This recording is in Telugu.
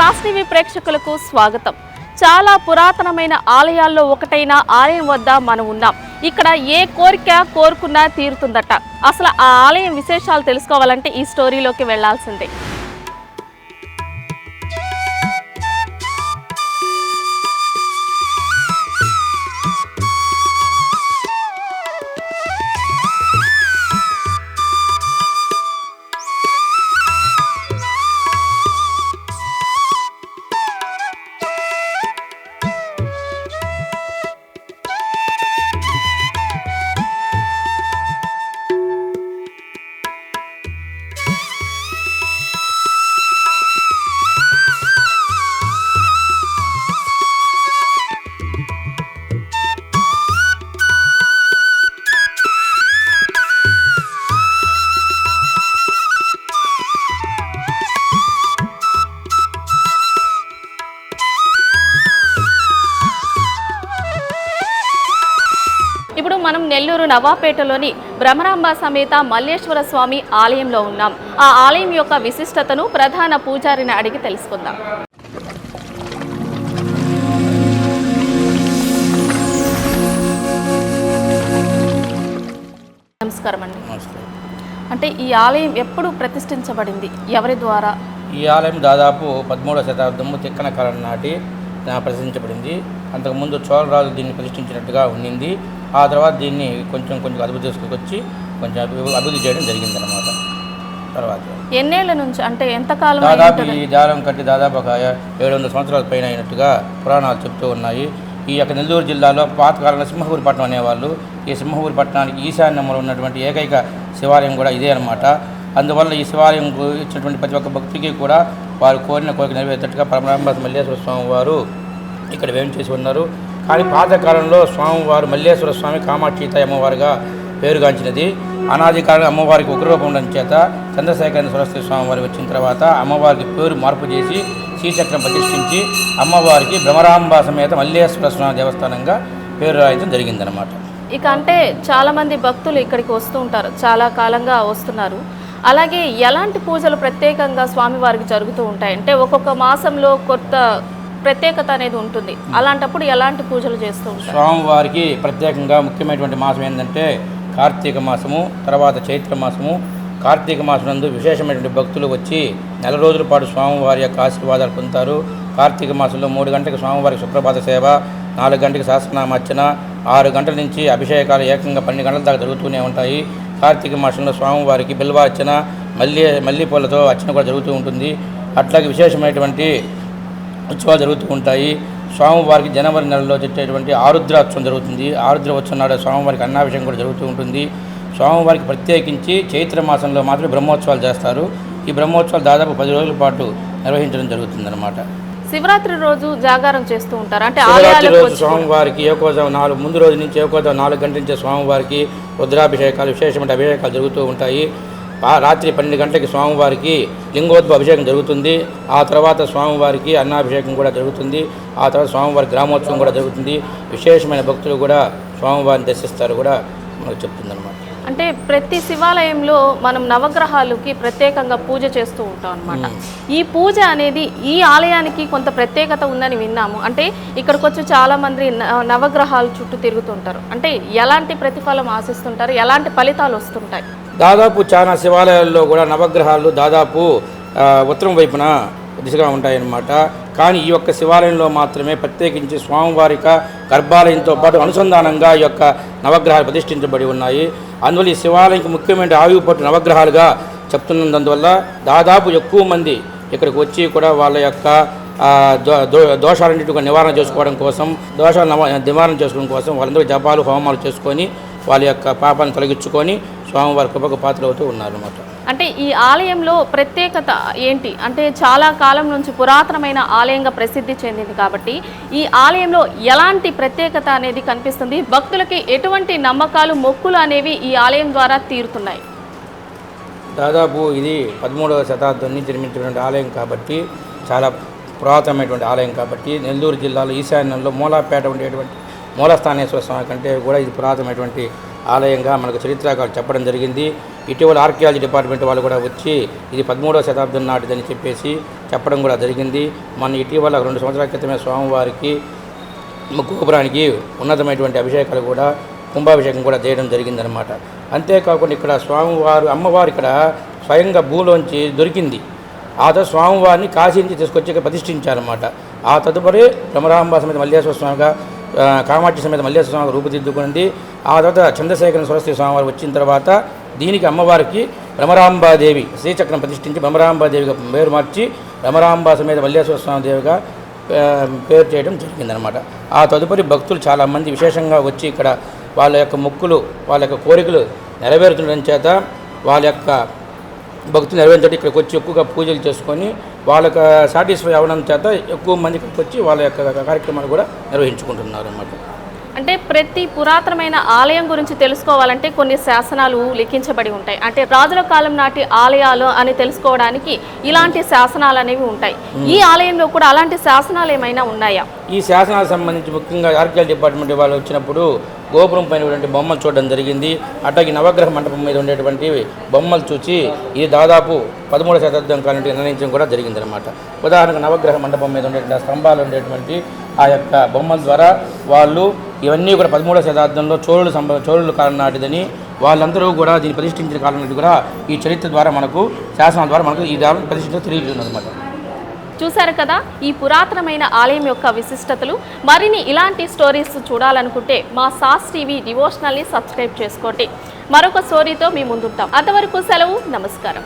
సాస్ టీవీ ప్రేక్షకులకు స్వాగతం. చాలా పురాతనమైన ఆలయాల్లో ఒకటైన ఆలయం వద్ద మనం ఉన్నాం. ఇక్కడ ఏ కోరిక కోరుకున్నా తీరుతుందట. అసలు ఆ ఆలయం విశేషాలు తెలుసుకోవాలంటే ఈ స్టోరీలోకి వెళ్ళాల్సిందే మనం నెల్లూరు నవాపేటలోని భ్రమరాంబ సమేత మల్లేశ్వర స్వామి ఆలయంలో ఉన్నాం. ఆ ఆలయం యొక్క విశిష్టతను ప్రధాన పూజారిని అడిగి తెలుసుకుందాం. నమస్కారం అండి. అంటే ఈ ఆలయం ఎప్పుడు ప్రతిష్ఠించబడింది? ఎవరి ద్వారా? ఈ ఆలయం దాదాపు పదమూడవ శతాబ్దము తిక్కన కాలం నాటి ఆ, ప్రతిష్ఠించబడింది అంతకుముందు చోళరాజు దీన్ని ప్రతిష్ఠించినట్టుగా ఉండింది. ఆ తర్వాత దీన్ని కొంచెం కొంచెం అదుపు తీసుకొచ్చి కొంచెం అభి- అభివృద్ధి చేయడం జరిగిందనమాట తర్వాత ఎన్నేళ్ళ నుంచి అంటే ఎంత కాలం అయి దాదాపు? ఈ దారం కట్టి దాదాపు ఒక ఏడు వందల సంవత్సరాల పైన అయినట్టుగా పురాణాలు చెప్తూ ఉన్నాయి. ఈ యొక్క నెల్లూరు జిల్లాలో పాతకాలంలో సింహపూరి పట్టణం అనేవాళ్ళు ఈ సింహపూరి పట్టణానికి ఈశాన్యంలో ఉన్నటువంటి ఏకైక శివాలయం కూడా ఇదే అనమాట అందువల్ల ఈ శివాలయం ఇచ్చినటువంటి ప్రతి ఒక్క భక్తికి కూడా వారు కోరిన కోరిక నెరవేర్చేట్టుగా పరమరాంబ మల్లేశ్వర స్వామి వారు ఇక్కడ చేసి ఉన్నారు. కానీ పాతకాలంలో స్వామివారు మల్లేశ్వర స్వామి కామాక్షిత అమ్మవారుగా పేరుగాంచినది. అనాది కాలం అమ్మవారికి ఉగ్రరూపం ఉండడం చేత చంద్రశేఖర సరస్వతి స్వామివారి వచ్చిన తర్వాత అమ్మవారికి పేరు మార్పు చేసి శ్రీచక్రం ప్రతిష్ఠించి అమ్మవారికి భ్రమరాంబ సమేత మల్లేశ్వర స్వామి దేవస్థానంగా పేరు రాయడం జరిగిందనమాట ఇక అంటే చాలామంది భక్తులు ఇక్కడికి వస్తూ ఉంటారు. చాలా కాలంగా వస్తున్నారు. అలాగే ఎలాంటి పూజలు ప్రత్యేకంగా స్వామివారికి జరుగుతూ ఉంటాయి? అంటే ఒక్కొక్క మాసంలో కొత్త ప్రత్యేకత అనేది ఉంటుంది. అలాంటప్పుడు ఎలాంటి పూజలు చేస్తూ ఉంటారు? స్వామివారికి ప్రత్యేకంగా ముఖ్యమైనటువంటి మాసం ఏంటంటే కార్తీక మాసము తర్వాత చైత్ర మాసము. కార్తీక మాసం నందు విశేషమైనటువంటి భక్తులు వచ్చి నెల రోజుల పాటు స్వామివారి యొక్క ఆశీర్వాదాలు పొందుతారు. కార్తీక మాసంలో మూడు గంటలకు స్వామివారికి సుప్రభాత సేవ నాలుగు గంటలకు సహస్రనామార్చన ఆరు గంటల నుంచి అభిషేకాలు ఏకంగా పన్నెండు గంటల దాకా జరుగుతూనే ఉంటాయి. కార్తీక మాసంలో స్వామివారికి బిల్వార్చన మల్లె మల్లెపూలతో అర్చన కూడా జరుగుతూ ఉంటుంది. అట్లాగే విశేషమైనటువంటి ఉత్సవాలు జరుగుతూ ఉంటాయి. స్వామివారికి జనవరి నెలలో వచ్చేటువంటి ఆరుద్రోత్సవం జరుగుతుంది. ఆరుద్ర ఉత్సవం నాడు స్వామివారికి అన్నాభిషేకం కూడా జరుగుతూ ఉంటుంది. స్వామివారికి ప్రత్యేకించి చైత్ర మాసంలో మాత్రమే బ్రహ్మోత్సవాలు చేస్తారు. ఈ బ్రహ్మోత్సవాలు దాదాపు పది రోజుల పాటు నిర్వహించడం జరుగుతుందన్నమాట. శివరాత్రి రోజు జాగారం చేస్తూ ఉంటారు. అంటే శివరాత్రి రోజు స్వామివారికి ఏకోజావం నాలుగు ముందు రోజు నుంచి ఏకోజావం నాలుగు గంటల నుంచి స్వామివారికి రుద్రాభిషేకాలు విశేషమైన అభిషేకాలు జరుగుతూ ఉంటాయి. రాత్రి పన్నెండు గంటలకి స్వామివారికి లింగోద్భవ అభిషేకం జరుగుతుంది. ఆ తర్వాత స్వామివారికి అన్నాభిషేకం కూడా జరుగుతుంది. ఆ తర్వాత స్వామివారి గ్రామోత్సవం కూడా జరుగుతుంది. విశేషమైన భక్తులు కూడా స్వామివారిని దర్శిస్తారు కూడా మనకు చెప్తుందన్నమాట. అంటే ప్రతి శివాలయంలో మనం నవగ్రహాలకి ప్రత్యేకంగా పూజ చేస్తూ ఉంటాం అనమాట ఈ పూజ అనేది ఈ ఆలయానికి కొంత ప్రత్యేకత ఉందని విన్నాము. అంటే ఇక్కడికి వచ్చి చాలా మంది న- నవగ్రహాల చుట్టూ తిరుగుతుంటారు. అంటే ఎలాంటి ప్రతిఫలం ఆశిస్తుంటారు? ఎలాంటి ఫలితాలు వస్తుంటాయి? దాదాపు చాలా శివాలయాల్లో కూడా నవగ్రహాలు దాదాపు ఉత్తరం వైపున దిశగా ఉంటాయన్నమాట. కానీ ఈ యొక్క శివాలయంలో మాత్రమే ప్రత్యేకించి స్వామివారిక గర్భాలయంతో పాటు అనుసంధానంగా ఈ యొక్క నవగ్రహాలు ప్రతిష్ఠించబడి ఉన్నాయి. అందువల్ల ఈ శివాలయంకి ముఖ్యమైన ఆయువుపట్టు నవగ్రహాలుగా చెప్తున్నందువల్ల దాదాపు ఎక్కువ మంది ఇక్కడికి వచ్చి కూడా వాళ్ళ యొక్క దో- దో- దోషాలన్నిటి నివారణ చేసుకోవడం కోసం దోషాలు నివారణ చేసుకోవడం కోసం వాళ్ళందరూ జపాలు హోమాలు చేసుకొని వాళ్ళ యొక్క పాపాన్ని తొలగించుకొని స్వామివారి కృపకు పాత్రలవుతూ ఉన్నారన్నమాట. అంటే ఈ ఆలయంలో ప్రత్యేకత ఏంటి? అంటే చాలా కాలం నుంచి పురాతనమైన ఆలయంగా ప్రసిద్ధి చెందింది కాబట్టి ఈ ఆలయంలో ఎలాంటి ప్రత్యేకత అనేది కనిపిస్తుంది? భక్తులకి ఎటువంటి నమ్మకాలు మొక్కులు అనేవి ఈ ఆలయం ద్వారా తీరుతున్నాయి? దాదాపు ఇది పదమూడవ శతాబ్దం నుంచి నిర్మించినటువంటి ఆలయం కాబట్టి చాలా పురాతనమైనటువంటి ఆలయం కాబట్టి నెల్లూరు జిల్లాలో ఈశాన్యంలో మూలాపేట ఉండేటువంటి మూలస్థానేశ్వర స్వామి కంటే కూడా ఇది పురాతనమైనటువంటి ఆలయంగా మనకు చరిత్రకారులు చెప్పడం జరిగింది. ఇటీవల ఆర్కియాలజీ డిపార్ట్మెంట్ వాళ్ళు కూడా వచ్చి ఇది పదమూడవ శతాబ్దం నాటిదని చెప్పేసి చెప్పడం కూడా జరిగింది. మన ఇటీవల రెండు సంవత్సరాల క్రితమే స్వామివారికి గోపురానికి ఉన్నతమైనటువంటి అభిషేకాలు కూడా కుంభాభిషేకం కూడా చేయడం జరిగిందనమాట అంతేకాకుండా ఇక్కడ స్వామివారు అమ్మవారు ఇక్కడ స్వయంగా భూలోంచి దొరికింది. ఆ తర్వాత స్వామివారిని కాశీ నుంచి తీసుకొచ్చి ఇక్కడ ప్రతిష్ఠించారన్నమాట. ఆ తదుపరి భ్రమరాంబ సమేత మల్లేశ్వర స్వామిగా కామాక్షి సమేత మల్లేశ్వర స్వామి రూపుదిద్దుకుంది ఆ తర్వాత చంద్రశేఖర సరస్వతి స్వామివారు వచ్చిన తర్వాత దీనికి అమ్మవారికి భ్రమరాంబాదేవి శ్రీచక్రం ప్రతిష్ఠించి భ్రమరాంబాదేవిగా పేరు మార్చి భ్రమరాంబ సమేత మల్లేశ్వర స్వామి దేవిగా పేరు చేయడం జరిగిందనమాట ఆ తదుపరి భక్తులు చాలామంది విశేషంగా వచ్చి ఇక్కడ వాళ్ళ యొక్క మొక్కులు వాళ్ళ యొక్క కోరికలు నెరవేరుతుండడం చేత వాళ్ళ యొక్క భక్తులు నెరవేర్చడం ఇక్కడికి వచ్చి ఎక్కువగా పూజలు చేసుకొని వాళ్ళకి సాటిస్ఫై అవ్వడం చేత ఎక్కువ మంది ఇక్కడికి వచ్చి వాళ్ళ యొక్క కార్యక్రమాలు కూడా నిర్వహించుకుంటున్నారు అన్నమాట అంటే ప్రతి పురాతనమైన ఆలయం గురించి తెలుసుకోవాలంటే కొన్ని శాసనాలు లిఖించబడి ఉంటాయి. అంటే రాజుల కాలం నాటి ఆలయాలు అని తెలుసుకోవడానికి ఇలాంటి శాసనాలు అనేవి ఉంటాయి. ఈ ఆలయంలో కూడా అలాంటి శాసనాలు ఏమైనా ఉన్నాయా? ఈ శాసనాలకు సంబంధించి ముఖ్యంగా ఆర్కియాలజీ డిపార్ట్మెంట్ వాళ్ళు వచ్చినప్పుడు గోపురం పైన ఉన్నటువంటి బొమ్మలు చూడడం జరిగింది. అట్లాగే నవగ్రహ మండపం మీద ఉండేటువంటి బొమ్మలు చూసి ఇది దాదాపు పదమూడవ శతాబ్దం కాలం నిర్ణయించడం కూడా జరిగిందనమాట ఉదాహరణకు నవగ్రహ మండపం మీద ఉండేటువంటి స్తంభాలు ఉండేటువంటి ఆ యొక్క బొమ్మల ద్వారా వాళ్ళు ఇవన్నీ కూడా పదమూడవ శతాబ్దంలో చోళులు సంబ చోళుల కాలం నాటిదని వాళ్ళందరూ కూడా దీన్ని ప్రతిష్ఠించిన కాలం నాటి కూడా ఈ చరిత్ర ద్వారా మనకు శాసనం ద్వారా మనకు ఈ దాని ప్రతిష్ఠించడం తెలియజేస్తుంది అనమాట చూశారు కదా ఈ పురాతనమైన ఆలయం యొక్క విశిష్టతలు. మరిన్ని ఇలాంటి స్టోరీస్ చూడాలనుకుంటే మా సాస్ టీవీ డివోషనల్ని సబ్స్క్రైబ్ చేసుకోండి. మరొక స్టోరీతో మీ ముందుంటాం. అంతవరకు సెలవు నమస్కారం.